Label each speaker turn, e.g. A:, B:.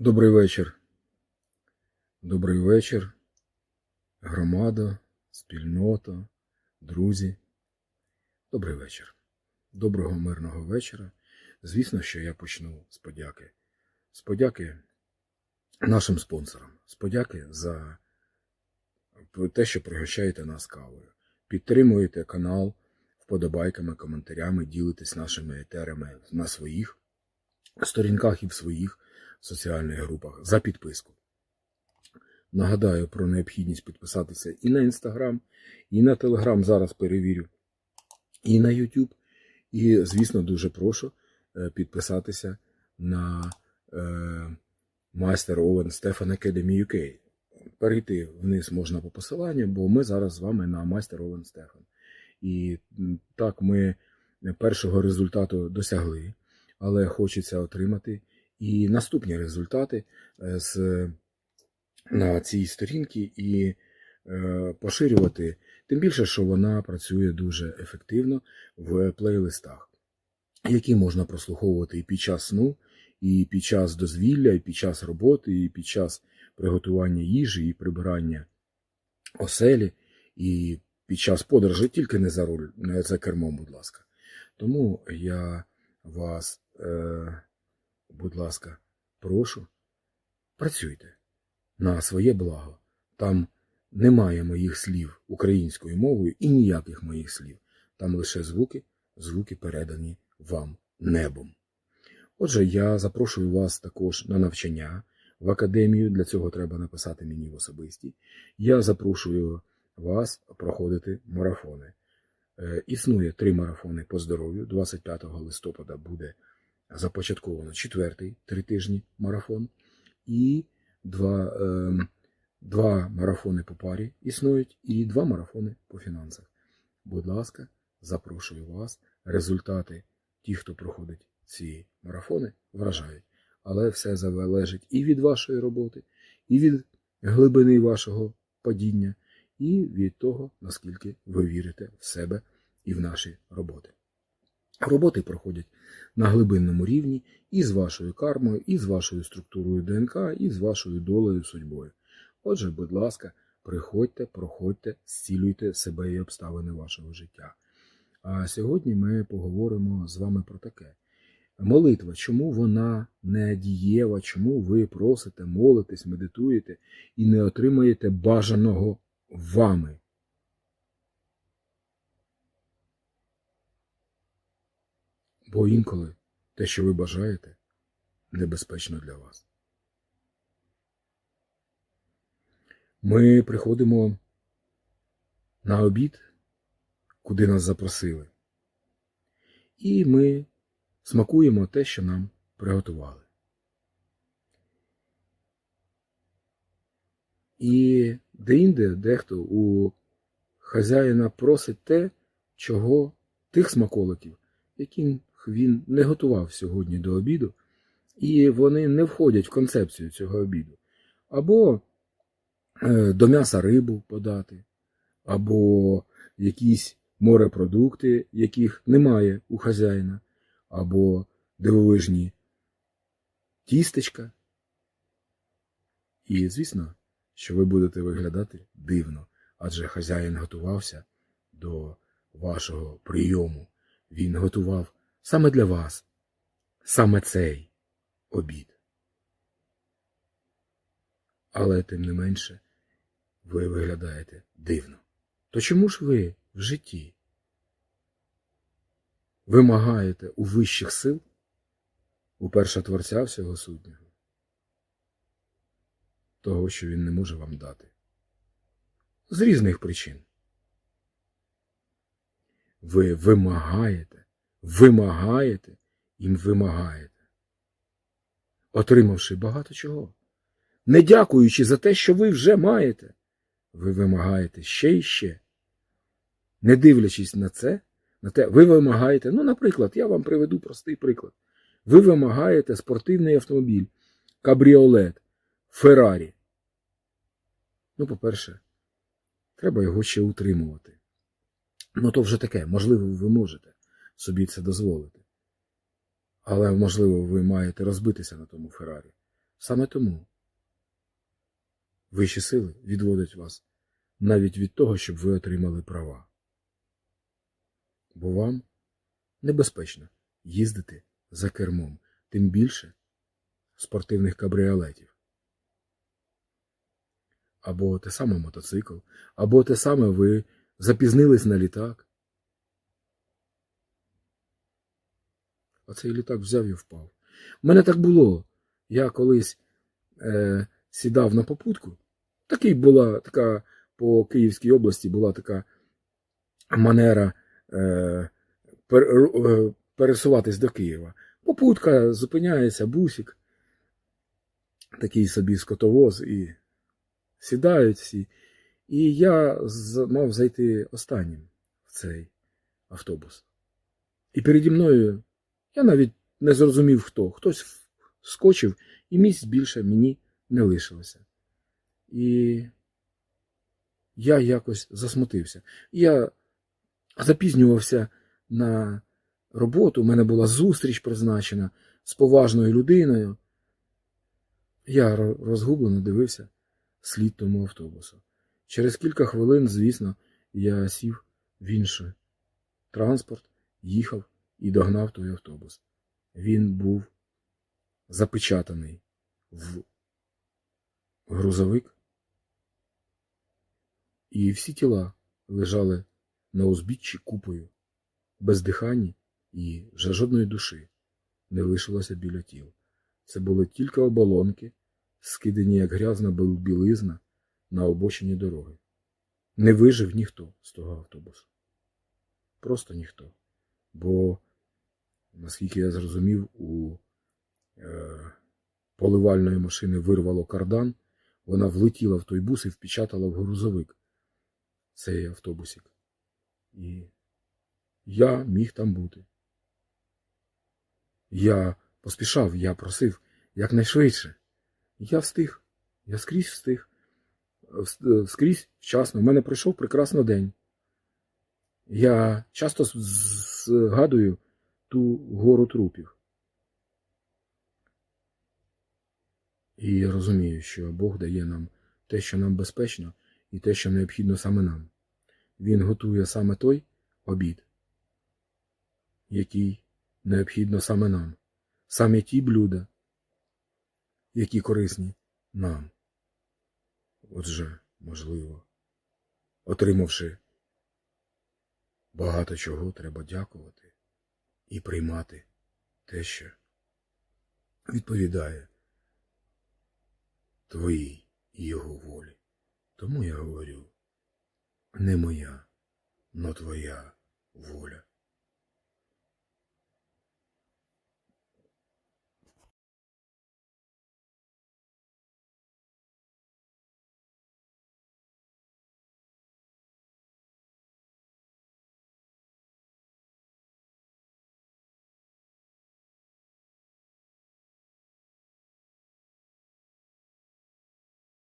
A: Добрий вечір. Добрий вечір, громада, спільнота, друзі. Добрий вечір. Доброго мирного вечора. Звісно, що я почну з подяки. З подяки нашим спонсорам. З подяки за те, що пригощаєте нас кавою. Підтримуєте канал вподобайками, коментарями, ділитесь нашими етерами на своїх сторінках і в своїх соціальних групах за підписку. Нагадаю про необхідність підписатися і на Інстаграм, і на Телеграм. Зараз перевірю, і на Ютуб. І, звісно, дуже прошу е, підписатися на Master Owen Stefan Academy UK. Перейти вниз можна по посиланню, бо ми зараз з вами на Master Owen Stefan. І так ми першого результату досягли, але хочеться отримати і наступні результати е, з, на цій сторінці і е, поширювати. Тим більше, що вона працює дуже ефективно в плейлистах, які можна прослуховувати і під час сну, і під час дозвілля, і під час роботи, і під час приготування їжі, і прибирання оселі, і під час подорожі, тільки не за руль, не за кермом, будь ласка. Тому я вас, е, будь ласка, прошу, працюйте на своє благо. Там немає моїх слів українською мовою і ніяких моїх слів. Там лише звуки, звуки передані вам небом. Отже, я запрошую вас також на навчання в академію. Для цього треба написати мені в особисті. Я запрошую вас проходити марафони. Е, Існує три марафони по здоров'ю. 25 листопада буде започатковано четвертий три тижні марафон. І два, е, два марафони по парі існують, і два марафони по фінансах. Будь ласка, запрошую вас. Результати, ті, хто проходить ці марафони, вражають. Але все залежить і від вашої роботи, і від глибини вашого падіння, і від того, наскільки ви вірите в себе і в наші роботи. Роботи проходять на глибинному рівні і з вашою кармою, і з вашою структурою ДНК, і з вашою долею судьбою. Отже, будь ласка, приходьте, проходьте, зцілюйте себе і обставини вашого життя. А сьогодні ми поговоримо з вами про таке. Молитва, чому вона не дієва, чому ви просите, молитесь, медитуєте і не отримаєте бажаного вами. Бо інколи те, що ви бажаєте, небезпечно для вас. Ми приходимо на обід, куди нас запросили, і ми смакуємо те, що нам приготували. І де-інде дехто у хазяїна просить те, чого тих смаколиків, яким він не готував сьогодні до обіду, і вони не входять в концепцію цього обіду. Або е, до м'яса рибу подати, або якісь морепродукти, яких немає у хазяїна, або дивовижні тістечка. І, звісно, що ви будете виглядати дивно, адже хазяїн готувався до вашого прийому. Він готував саме для вас, саме цей обід. Але тим не менше, ви виглядаєте дивно. То чому ж ви в житті вимагаєте у вищих сил, у перша Творця всього сутнього, того, що він не може вам дати? З різних причин. Ви вимагаєте, вимагаєте і вимагаєте, отримавши багато чого. Не дякуючи за те, що ви вже маєте, ви вимагаєте ще і ще. Не дивлячись на це, на те, ви вимагаєте, ну, наприклад, я вам приведу простий приклад. Ви вимагаєте спортивний автомобіль, кабріолет, Феррарі. Ну, по-перше, треба його ще утримувати. Ну, то вже таке, можливо, ви можете собі це дозволити. Але, можливо, ви маєте розбитися на тому Феррарі. Саме тому вищі сили відводять вас навіть від того, щоб ви отримали права. Бо вам небезпечно їздити за кермом, тим більше спортивних кабріолетів. Або те саме мотоцикл, або те саме ви запізнились на літак. А цей літак взяв і впав. У мене так було. Я колись е, сідав на попутку. Такий була така по Київській області була така манера е, пер, е, пересуватись до Києва. Попутка зупиняється, бусик, такий собі скотовоз, і сідають всі. І я мав зайти останнім в цей автобус. І переді мною я навіть не зрозумів хто. Хтось скочив, і місць більше мені не лишилося. І я якось засмутився. Я запізнювався на роботу, у мене була зустріч призначена з поважною людиною. Я розгублено дивився слід тому автобусу. Через кілька хвилин, звісно, я сів в інший транспорт, їхав і догнав той автобус. Він був запечатаний в грузовик, і всі тіла лежали на узбіччі купою, без дихання і вже жодної душі не лишилося біля тіл. Це були тільки оболонки, скидані як грязна білизна на обочині дороги. Не вижив ніхто з того автобусу. Просто ніхто. Бо, наскільки я зрозумів, у е, поливальної машини вирвало кардан, вона влетіла в той бус і впечатала в грузовик цей автобусик. І я міг там бути. Я поспішав, я просив якнайшвидше. Я встиг, я скрізь встиг. Скрізь вчасно. У мене пройшов прекрасно день. Я часто згадую ту гору трупів. І я розумію, що Бог дає нам те, що нам безпечно, і те, що необхідно саме нам. Він готує саме той обід, який необхідно саме нам, саме ті блюда, які корисні нам. Отже, можливо, отримавши багато чого, треба дякувати і приймати те, що відповідає твоїй його волі. Тому я говорю, не моя, но твоя воля.